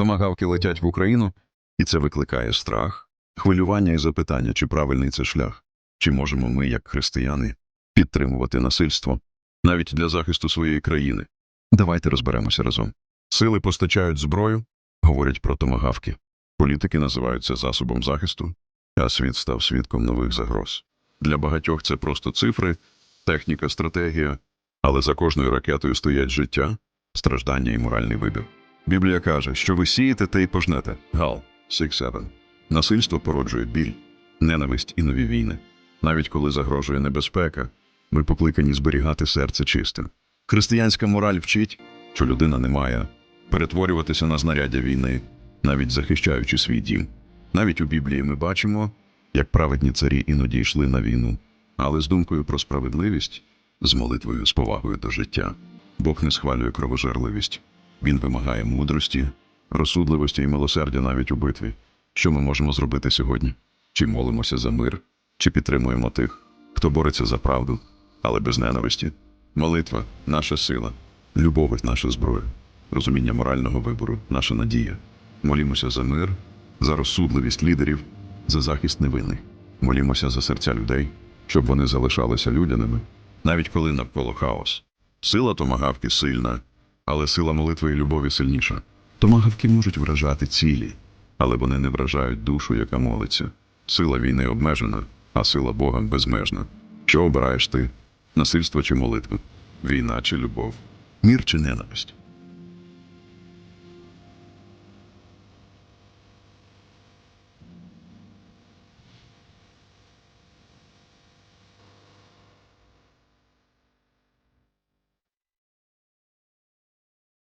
Томагавки летять в Україну, і це викликає страх, хвилювання і запитання, чи правильний це шлях, чи можемо ми, як християни, підтримувати насильство навіть для захисту своєї країни. Давайте розберемося разом. Сили постачають зброю, говорять про томагавки. Політики називають це засобом захисту, а світ став свідком нових загроз. Для багатьох це просто цифри, техніка, стратегія, але за кожною ракетою стоять життя, страждання і моральний вибір. Біблія каже, що ви сієте, те й пожнете. Гал 6-7. Насильство породжує біль, ненависть і нові війни. Навіть коли загрожує небезпека, ми покликані зберігати серце чистим. Християнська мораль вчить, що людина не має перетворюватися на знаряддя війни, навіть захищаючи свій дім. Навіть у Біблії ми бачимо, як праведні царі іноді йшли на війну, але з думкою про справедливість, з молитвою, з повагою до життя. Бог не схвалює кровожерливість. Він вимагає мудрості, розсудливості і милосердя навіть у битві. Що ми можемо зробити сьогодні? Чи молимося за мир, чи підтримуємо тих, хто бореться за правду, але без ненависті? Молитва наша сила, любов наша зброя, розуміння морального вибору наша надія. Молімося за мир, за розсудливість лідерів, за захист невинних. Молімося за серця людей, щоб вони залишалися людяними, навіть коли навколо хаос. Сила томагавки сильна, але сила молитви і любові сильніша. Томагавки можуть вражати цілі, але вони не вражають душу, яка молиться. Сила війни обмежена, а сила Бога безмежна. Що обираєш ти? Насильство чи молитва? Війна чи любов? Мір чи ненависть?